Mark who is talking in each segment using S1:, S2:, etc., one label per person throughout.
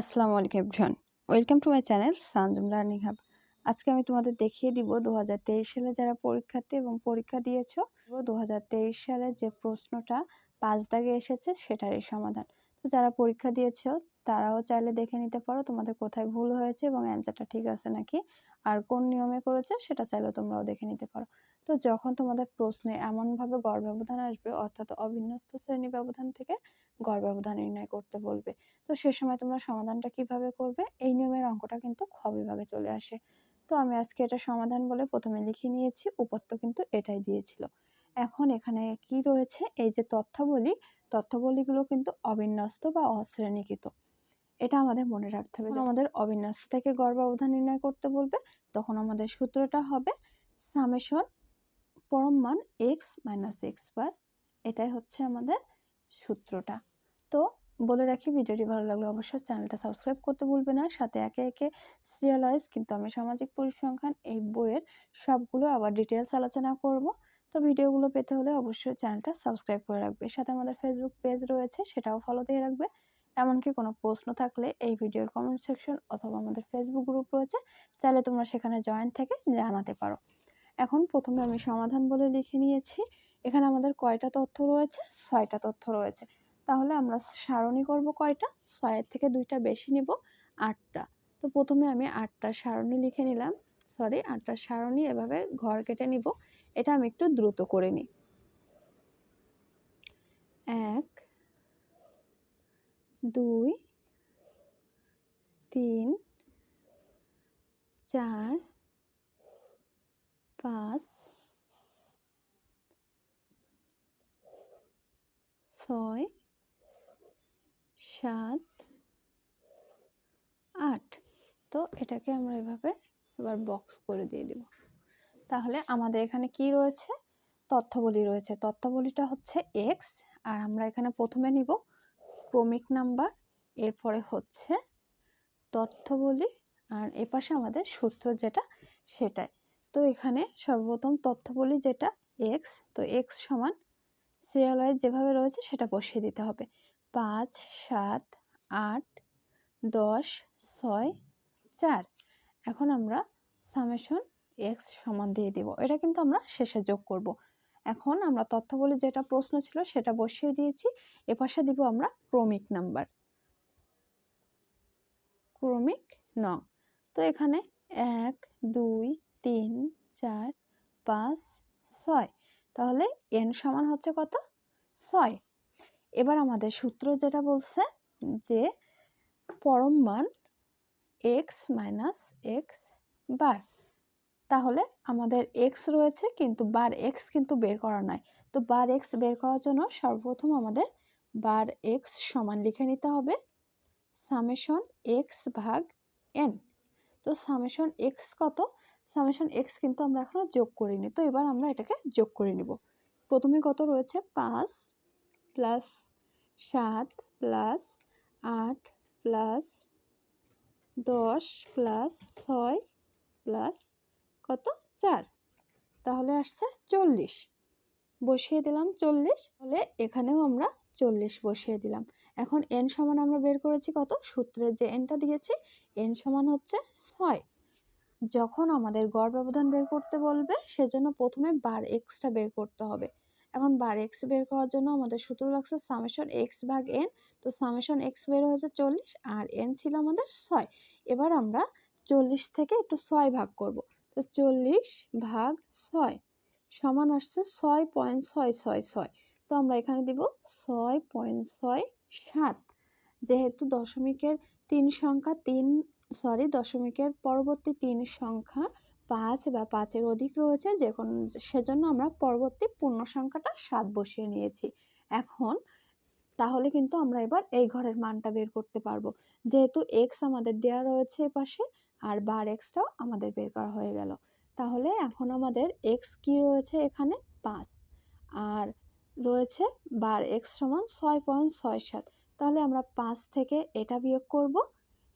S1: আসসালামু আলাইকুম everyone. Welcome to my channel Sanjum learning hub. আজকে আমি তোমাদের দেখিয়ে দিব দু হাজার তেইশ সালে যারা পরীক্ষার্থী এবং পরীক্ষা দিয়েছ দু হাজার তেইশ সালে যে প্রশ্নটা পাঁচ দাগে এসেছে সেটারই সমাধান। তো যারা পরীক্ষা দিয়েছ তারাও চাইলে দেখে নিতে পারো তোমাদের কোথায় ভুল হয়েছে এবং অ্যান্সারটা ঠিক আছে নাকি। আর কোন নিয়মে করেছে সেটা চাইলে তোমরাও দেখে নিতে পারো। তো যখন তোমাদের প্রশ্নে এমনভাবে গড় ব্যবধান আসবে, অর্থাৎ অবিন্যস্ত শ্রেণি ব্যবধান থেকে গড় ব্যবধান নির্ণয় করতে বলবে। তো সে সময় তোমরা সমাধানটা কীভাবে করবে, এই নিয়মের অঙ্কটা কিন্তু খ বিভাগে চলে আসে। তো আমি আজকে এটা সমাধান বলে প্রথমে লিখে নিয়েছি, উপাত্ত কিন্তু এটাই দিয়েছিল। এখন এখানে কি রয়েছে, এই যে তথ্যাবলী, তথ্যাবলীগুলো কিন্তু অবিন্যস্ত বা অশ্রেণীকৃত। এটা আমাদের মনে রাখতে হবে যে আমাদের অবিন্যস্ত থেকে গড় ব্যবধান নির্ণয় করতে বলবে তখন আমাদের সূত্রটা হবে সামেশন পরম মান এক্স মাইনাস এক্স বার এটাই হচ্ছে আমাদের সূত্রটা। তো বলে রাখি ভিডিওটি ভালো লাগলে অবশ্যই চ্যানেলটা সাবস্ক্রাইব করতে ভুলবে না। সাথে একে একে সিরিয়াল ওয়াইজ কিন্তু আমি সামাজিক পরিসংখ্যান এই বইয়ের সবগুলো আবার ডিটেলস আলোচনা করব। তো ভিডিওগুলো পেতে হলে অবশ্যই চ্যানেলটা সাবস্ক্রাইব করে রাখবে। সাথে আমাদের ফেসবুক পেজ রয়েছে সেটাও ফলো দিয়ে রাখবে। এমনকি কোনো প্রশ্ন থাকলে এই ভিডিওর কমেন্ট সেকশন অথবা আমাদের ফেসবুক গ্রুপ রয়েছে, চাইলে তোমরা সেখানে জয়েন থেকে জানাতে পারো। এখন প্রথমে আমি সমাধান বলে লিখে নিয়েছি। এখানে আমাদের কয়টা তথ্য রয়েছে? ছয়টা তথ্য রয়েছে। তাহলে আমরা সারণী করব কয়টা? ছয়ের থেকে দুইটা বেশি নিব, আটটা। তো প্রথমে আমি আটটা সারণী লিখে নিলাম। সরি আটটা সারণী এভাবে ঘর কেটে নিব। এটা আমি একটু দ্রুত করে নিই। এক দুই, তিন, চার, পাঁচ, ছয়, সাত, আট। তো এটাকে আমরা এভাবে এবার বক্স করে দিয়ে দেব। তাহলে আমাদের এখানে কি রয়েছে? তথ্যাবলী রয়েছে। তথ্যাবলীটা হচ্ছে এক্স আর আমরা এখানে প্রথমে নিব ক্রমিক নাম্বার, এরপরে হচ্ছে তথ্যাবলী আর এপাশে আমাদের সূত্র যেটা সেটাই। তো এখানে সর্বপ্রথম তথ্যাবলী যেটা এক্স তো এক্স সমান সিরিয়াল ওয়াইজ যেভাবে রয়েছে সেটা বসিয়ে দিতে হবে। পাঁচ, সাত, আট, দশ, ছয়, চার। এখন আমরা সামেশন এক্স সমান দিয়ে দিব। এটা কিন্তু আমরা শেষে যোগ করব। এখন আমরা তথ্য বলে যেটা প্রশ্ন ছিল সেটা বসিয়ে দিয়েছি। এপাশে দিব আমরা ক্রমিক নাম্বার। ক্রমিক নং। তো এখানে এক, দুই, তিন, চার, পাঁচ, ছয়। তাহলে এন সমান হচ্ছে কত? ছয়। এবার আমাদের সূত্র যেটা বলছে যে পরম মান এক্স মাইনাস এক্স বার তাহলে আমাদের এক্স রয়েছে কিন্তু বার এক্স কিন্তু বের করা নাই তো বার এক্স বের করার জন্য সর্বপ্রথম আমাদের বার এক্স সমান লিখে নিতে হবে। সামেশন এক্স ভাগ এন তো সামেশন এক্স কত? সামেশন এক্স কিন্তু আমরা এখনও যোগ করিনি, তো এবার আমরা এটাকে যোগ করে নিব। প্রথমে কত রয়েছে? পাঁচ প্লাস সাত প্লাস আট প্লাস দশ প্লাস ছয় প্লাস কত? চার। তাহলে আসছে চল্লিশ। বসিয়ে দিলাম চল্লিশ। তাহলে এখানেও আমরা চল্লিশ বসিয়ে দিলাম। এখন এন সমান আমরা বের করেছি কত? সূত্রের যে এনটা দিয়েছি এন সমান হচ্ছে ছয়। যখন আমাদের গড় ব্যবধান বের করতে বলবে, সেজন্য প্রথমে বার এক্সটা বের করতে হবে। এখন বার এক্স বের করার জন্য আমাদের সূত্র লাগছে সামেশন এক্স ভাগ এন তো সামেশন এক্স বের হয়েছে চল্লিশ আর এন ছিল আমাদের ছয়। এবার আমরা চল্লিশ থেকে একটু ছয় ভাগ করব। তো চল্লিশ ভাগ ছয় সমান আসছে ছয় পয়েন্ট ছয় ছয় ছয়। তো আমরা এখানে দিব ছয় পয়েন্ট ছয় সাত। যেহেতু দশমিকের তিন সংখ্যা তিন সরি দশমিকের পরবর্তী তিন সংখ্যা পাঁচ বা পাঁচের অধিক রয়েছে, যে কোনো, সেজন্য আমরা পরবর্তী পূর্ণ সংখ্যাটা সাত বসিয়ে নিয়েছি। এখন তাহলে কিন্তু আমরা এবার এই ঘরের মানটা বের করতে পারব। যেহেতু এক্স আমাদের দেওয়া রয়েছে পাশে আর বার এক্সটাও আমাদের বের করা হয়ে গেল। তাহলে এখন আমাদের এক্স কি রয়েছে এখানে? পাঁচ। আর রয়েছে বার এক্স সমান ছয় পয়েন্ট ছয় সাত। তাহলে আমরা পাঁচ থেকে এটা বিয়োগ করব।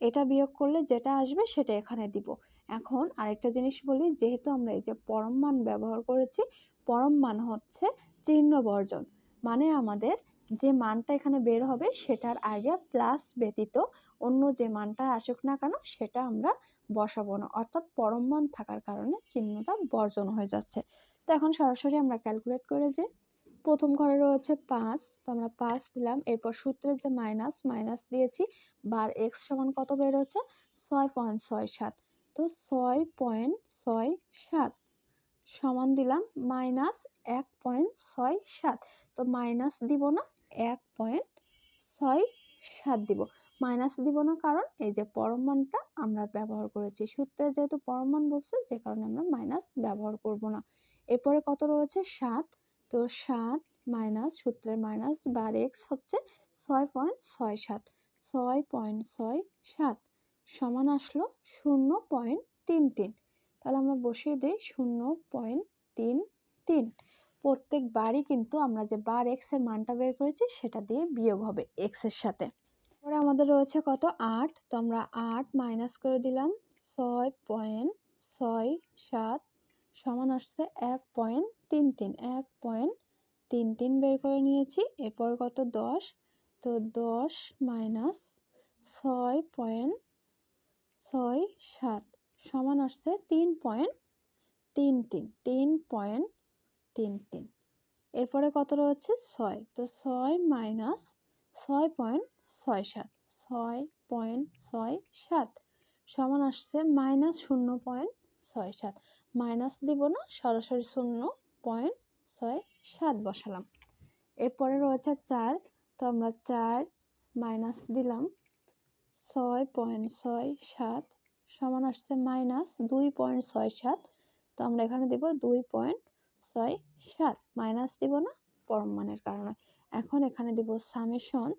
S1: এটা বিয়োগ করলে যেটা আসবে সেটা এখানে দিব। এখন আরেকটা জিনিস বলি, যেহেতু আমরা এই যে পরম মান ব্যবহার করেছি, পরম মান হচ্ছে চিহ্ন বর্জন। মানে আমাদের যে মানটা এখানে বের হবে সেটার আগে প্লাস ব্যতীত অন্য যে মানটা আসুক না কেন সেটা আমরা বসাবো না। অর্থাৎ পরম মান থাকার কারণে চিহ্নটা বর্জন হয়ে যাচ্ছে। তো এখন সরাসরি আমরা ক্যালকুলেট করে যে প্রথম ঘরে রয়েছে পাঁচ, তো আমরা পাঁচ দিলাম। এরপর সূত্রের যে মাইনাস মাইনাস দিয়েছি, বার এক্স সমান কত বের হচ্ছে ছয় পয়েন্ট ছয় সাত। তো ছয় পয়েন্ট ছয় সাত সমান দিলাম মাইনাস এক পয়েন্ট ছয় সাত। তো মাইনাস দিব না এক পয়েন্ট ছয় সাত দিব। মাইনাস দিব না কারণ এই যে পরমাণটা আমরা ব্যবহার করেছি। সূত্রে যেহেতু পরমাণ বলছে, যে কারণে আমরা মাইনাস ব্যবহার করব না। এরপরে কত রয়েছে? সাত। তো সাত মাইনাস সূত্রের মাইনাস বার এক্স হচ্ছে ছয় পয়েন্ট ছয় সাত। ছয় পয়েন্ট ছয় সাত সমান আসলো শূন্য পয়েন্ট তিন তিন। তাহলে আমরা বসিয়ে দিই শূন্য পয়েন্ট তিন তিন। প্রত্যেক বারই কিন্তু আমরা যে বার এক্সের মানটা বের করেছি, সেটা দিয়ে বিয়োগ হবে এক্সের সাথে। পরে আমাদের রয়েছে কত? আট। তো আমরা আট মাইনাস করে দিলাম ছয় পয়েন্ট ছয় সাত সমান আসছে এক পয়েন্ট তিন তিন। এক পয়েন্ট তিন তিন বের করে নিয়েছি। এরপর কত? দশ। তো দশ মাইনাস ছয় পয়েন্ট ছয় সাত সমান আসছে তিন পয়েন্ট তিন তিন। তিন পয়েন্ট তিন তিন। এরপরে কত রয়েছে? ছয়। তো ছয় মাইনাস ছয় পয়েন্ট ছয় সাত। ছয় পয়েন্ট ছয় সাত। সমান আসছে মাইনাস শূন্য পয়েন্ট ছয় সাত। মাইনাস দিব না, সরাসরি শূন্য পয়েন্ট ছয় সাত বসালাম। এরপরে রয়েছে চার। তো আমরা চার মাইনাস দিলাম। ছয় পয়েন্ট ছয় সাত সমান আসছে মাইনাস দুই পয়েন্ট ছয় সাত। তো আমরা এখানে দেব দুই পয়েন্ট ছয় সাত মাইনাস দিব না, পরম মানের কারণে। এখন এখানে দিব সামেশন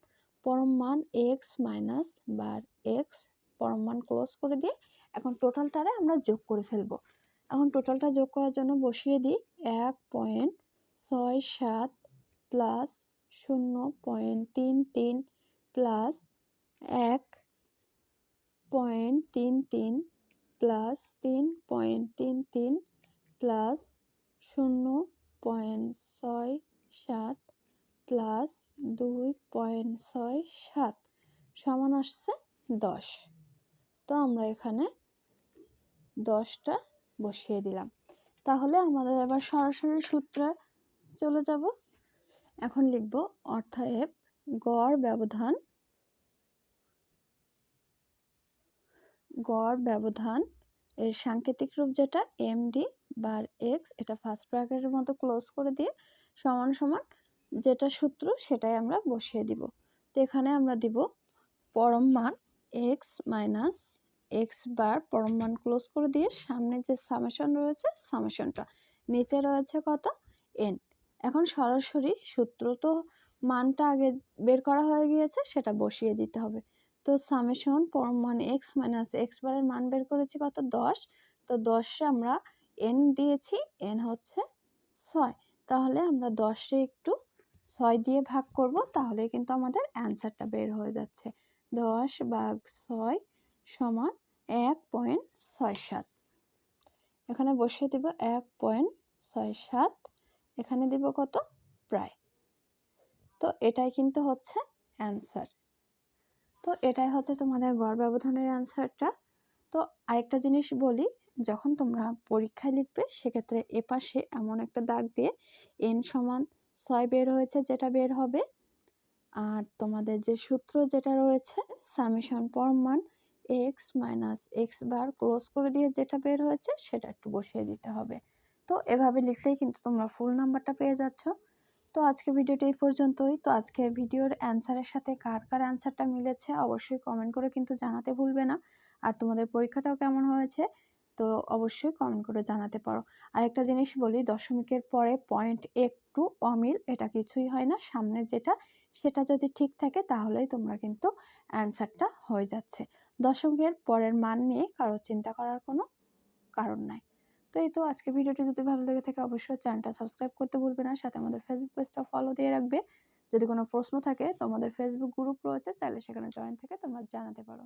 S1: পরম মান এক্স মাইনাস বার এক্স পরম মান ক্লোজ করে দিয়ে এখন টোটালটারে আমরা যোগ করে ফেলব। এখন টোটালটা যোগ করার জন্য বসিয়ে দিই এক পয়েন্ট ছয় সাত প্লাস শূন্য পয়েন্ট তিন তিন প্লাস এক পয়েন্ট তিন তিন প্লাস তিন পয়েন্ট তিন তিন প্লাস শূন্য পয়েন্ট ছয় সাত প্লাস দুই পয়েন্ট ছয় সাত সমান আসছে দশ। তো আমরা এখানে দশটা বসিয়ে দিলাম। তাহলে আমাদের এবার সরাসরি সূত্রে চলে যাব। এখন লিখব অর্থাৎ গড় ব্যবধান গড় ব্যবধান এর সাংকেতিক রূপ যেটা এমডি বার এক্স এটা ফার্স্ট ব্র্যাকেটের মতো ক্লোজ করে দিয়ে সমান সমান যেটা সূত্র সেটাই আমরা বসিয়ে দিব। তো এখানে আমরা দিব পরম মান এক্স মাইনাস এক্স বার পরম মান ক্লোজ করে দিয়ে সামনে যে সামেশন রয়েছে সামেশনটা নিচে রয়েছে কত? এন এখন সরাসরি সূত্র তো মানটা আগে বের করা হয়ে গিয়েছে, সেটা বসিয়ে দিতে হবে। তো সামেশন পরম মান এক্স মাইনাস এক্স বারের মান বের করেছি কত? দশ। তো দশে আমরা এন দিয়েছি এন হচ্ছে ছয়। তাহলে আমরা দশে একটু ছয় দিয়ে ভাগ করব, তাহলে কিন্তু আমাদের অ্যান্সারটা বের হয়ে যাচ্ছে। দশ ভাগ ছয় সমান এক পয়েন্ট ছয় সাত। এখানে বসিয়ে দেব এক পয়েন্ট ছয় সাত, এখানে দেব কত? প্রায়। তো এটাই কিন্তু হচ্ছে অ্যান্সার। তো এটাই হচ্ছে তোমাদের গড় ব্যবধানের অ্যান্সারটা। তো আরেকটা জিনিস বলি যখন তোমরা পরীক্ষায় লিখবে, সেক্ষেত্রে এপাশে এমন একটা দাগ দিয়ে এন সমান ছয় বের হয়েছে যেটা বের হবে। আর তোমাদের যে সূত্র যেটা রয়েছে, summation পরমান X minus X bar close করে দিয়ে যেটা বের হয়েছে, সেটা একটু বসিয়ে দিতে হবে। তো এভাবে লিখলেই কিন্তু তোমরা ফুল নাম্বারটা পেয়ে যাচ্ছ। তো আজকে ভিডিওটি এই পর্যন্তই। তো আজকের ভিডিওর অ্যান্সারের সাথে কার কার অ্যান্সারটা মিলেছে, অবশ্যই কমেন্ট করে কিন্তু জানাতে ভুলবে না। আর তোমাদের পরীক্ষাটাও কেমন হয়েছে তো অবশ্যই কমেন্ট করে জানাতে পারো। আরেকটা জিনিস বলি, দশমিকের পরে পয়েন্ট একটু অমিল, এটা কিছুই হয় না। সামনে যেটা, সেটা যদি ঠিক থাকে, তাহলেই তোমরা কিন্তু অ্যান্সারটা হয়ে যাচ্ছে। দশমিকের পরের মান নিয়ে কারও চিন্তা করার কোনো কারণ নাই। তো এই তো, আজকে ভিডিওটি যদি ভালো লেগে থাকে, অবশ্যই চ্যানেলটা সাবস্ক্রাইব করতে ভুলবে না। সাথে আমাদের ফেসবুক পেজটা ফলো দিয়ে রাখবে। যদি কোনো প্রশ্ন থাকে তোমাদের ফেসবুক গ্রুপ রয়েছে, চাইলে সেখানে জয়েন থেকে তোমরা জানাতে পারো।